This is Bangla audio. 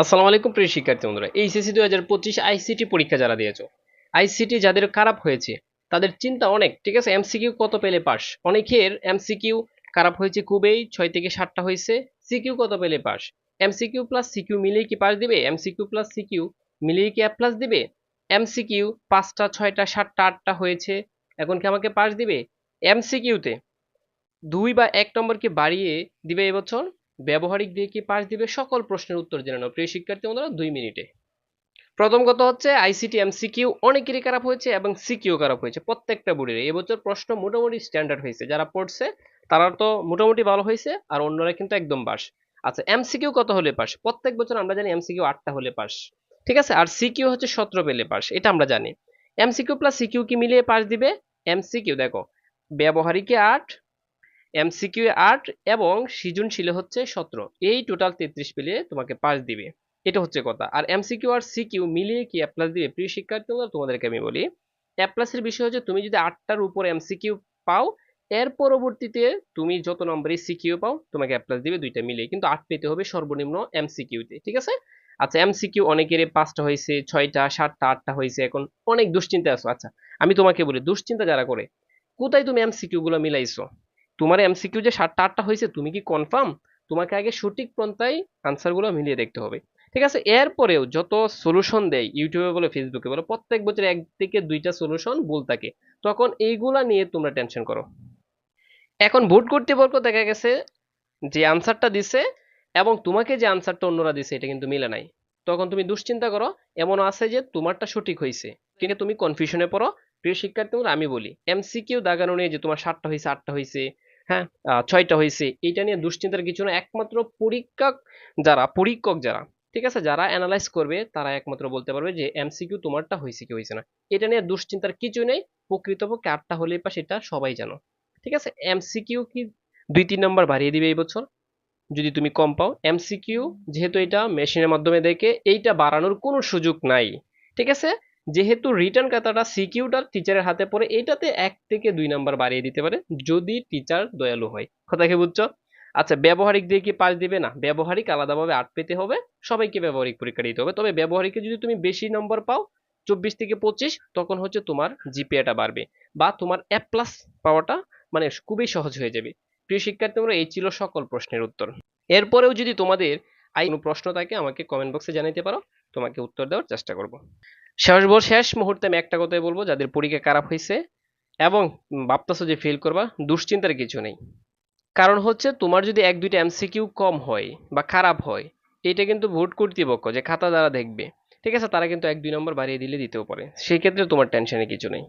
আসসালামু আলাইকুম প্রিয় শিক্ষার্থী বন্ধুরা, এইচএসসি দুই হাজার পঁচিশ আইসিটি পরীক্ষা যারা দিয়েছ, আইসিটি যাদের খারাপ হয়েছে, তাদের চিন্তা অনেক, ঠিক আছে? এমসিকিউ কত পেলে পাস? অনেকের এমসিকিউ খারাপ হয়েছে খুবই, ছয় থেকে সাতটা হয়েছে, সিকিউ কত পেলে পাস? এমসিকিউ প্লাস সিকিউ মিলিয়ে কি পাস দিবে? এমসিকিউ প্লাস সিকিউ মিলিয়ে কি এ প্লাস দিবে? এমসিকিউ পাঁচটা, ছয়টা, সাতটা, আটটা হয়েছে, এখন কি আমাকে পাস দিবে? এমসিকিউতে দুই বা এক নম্বর কি বাড়িয়ে দিবে এবছর? ব্যবহারিক দিয়ে কি পাস দিবে? সকল প্রশ্নের উত্তর জেনে নাও। প্রিয় শিক্ষার্থী বন্ধুরা, দুই মিনিটে। প্রথম কথা হচ্ছে আইসিটি এমসিকিউ অনেকেরই খারাপ হয়েছে এবং সিকিউ খারাপ হয়েছে প্রত্যেকটা বোর্ডের এবছর প্রশ্ন মোটামুটি স্ট্যান্ডার্ড হয়েছে। যারা পড়ছে, তারা তো মোটামুটি ভালো হয়েছে আর অন্যরা কিন্তু একদম পাস আচ্ছা এমসিকিউ কত হলে পাস প্রত্যেক বছর আমরা জানি এমসিকিউ আটটা হলে পাস ঠিক আছে? আর সিকিউ হচ্ছে সতেরো পেলে পাস এটা আমরা জানি। এমসিকিউ প্লাস সিকিউ কি মিলিয়ে পাস দিবে? এমসিকিউ দেখো। ব্যবহারিকে আট এমসিকিউ আট এবং সৃজনশীলে হচ্ছে সতেরো। এই টোটাল তেত্রিশ পেলে তোমাকে পাস দিবে। এটা হচ্ছে কথা। আর এমসিকিউ আর সিকিউ মিলিয়ে কি এ প্লাস দিবে? প্রিয় শিক্ষার্থী তোমাদেরকে আমি বলি এ প্লাসের বিষয় হচ্ছে তুমি যদি আটটার উপর এমসিকিউ পাও, এর পরবর্তীতে তুমি যত নম্বরে সিকিউ পাও, তোমাকে এ প্লাস দিবে দুইটা মিলিয়ে। কিন্তু আট পেতে হবে সর্বনিম্ন এমসিকিউতে ঠিক আছে? আচ্ছা এমসিকিউ অনেকের পাঁচটা হয়েছে, ছয়টা, সাতটা, আটটা হয়েছে, এখন অনেক দুশ্চিন্তা আছো। আচ্ছা আমি তোমাকে বলি, দুশ্চিন্তা যারা করে, কোথায় তুমি এমসিকিউ গুলো মিলাইছো? তোমার এমসিকিউ যে সাতটা আটটা হয়েছে, তুমি কি কনফার্ম তোমাকে আগে সঠিক পন্থায় আনসারগুলো মিলিয়ে দেখতে হবে। ঠিক আছে? এরপরেও যত সলিউশন দেয়, ইউটিউবে বলো, ফেসবুকে বলো, প্রত্যেক বছর এক থেকে দুইটা সলিউশন ভুল থাকে। তখন এইগুলা নিয়ে তোমরা টেনশন করো। এখন ভোট কর্তৃপক্ষ দেখা গেছে যে আনসারটা দিছে এবং তোমাকে যে আনসারটা অন্যরা দিছে, এটা কিন্তু মিলে নাই। তখন তুমি দুশ্চিন্তা করো এমন আছে যে তোমারটা সঠিক হয়েছে। কিন্তু তুমি কনফিউশনে পড়ো। প্রিয় শিক্ষার্থী আমি বলি এমসিকিউ দাগানো নিয়ে যে তোমার সাতটা হয়েছে, আটটা হয়েছে হ্যাঁ ছয়টা হয়েছে। এটা নিয়ে দুশ্চিন্তার কিছু না। একমাত্র পরীক্ষক যারা পরীক্ষক যারা, ঠিক আছে? যারা অ্যানালাইজ করবে, তারা একমাত্র বলতে পারবে যে এমসিকিউ তোমারটা হয়েছে কি হয়েছে না। এটা নিয়ে দুশ্চিন্তার কিছু নেই। প্রকৃতপক্ষে আটটা হলে পা সেটা সবাই জানো। ঠিক আছে? এমসিকিউ কি দুই তিন নম্বর বাড়িয়ে দিবে এই বছর। যদি তুমি কম পাও এমসিকিউ যেহেতু এটা মেশিনের মাধ্যমে দেখে, এইটা বাড়ানোর কোনো সুযোগ নাই। ঠিক আছে? যেহেতু রিটার্ন খাতাটা সিকিউটা টিচারের হাতে পড়ে, এটাতে এক থেকে দুই নাম্বার বাড়িয়ে দিতে পারে, যদি টিচার দয়ালু হয়। কথা কি বুঝছ? আচ্ছা ব্যবহারিক দিয়ে কি পাস দিবে? না, ব্যবহারিক আলাদাভাবে আট পেতে হবে, সবাইকে ব্যবহারিক পরীক্ষা দিতে হবে। তবে ব্যবহারিকে যদি তুমি বেশি নম্বর পাও, চব্বিশ থেকে পঁচিশ, তখন হচ্ছে তোমার জিপিএটা বাড়বে বা তোমার এ প্লাস পাওয়াটা মানে খুবই সহজ হয়ে যাবে। প্রিয় শিক্ষার্থী তোমরা এই ছিল সকল প্রশ্নের উত্তর। এরপরেও যদি তোমাদের আই কোনো প্রশ্ন থাকে, আমাকে কমেন্ট বক্সে জানাতে পারো। তোমাকে উত্তর দেওয়ার চেষ্টা করব। শেষ বল, শেষ মুহূর্তে আমি একটা কথাই বলব, যাদের পরীক্ষা খারাপ হয়েছে এবং ভাবতেছো যে ফেল করবা, দুশ্চিন্তার কিছু নেই। কারণ হচ্ছে তোমার যদি এক, দুইটা এমসিকিউ কম হয় বা খারাপ হয়, এটা কিন্তু ভোট কর্তৃপক্ষ, যে খাতা যারা দেখবে। ঠিক আছে? তারা কিন্তু এক, দুই নম্বর বাড়িয়ে দিলে দিতেও পারে। সেই ক্ষেত্রে তোমার টেনশনে কিছু নেই।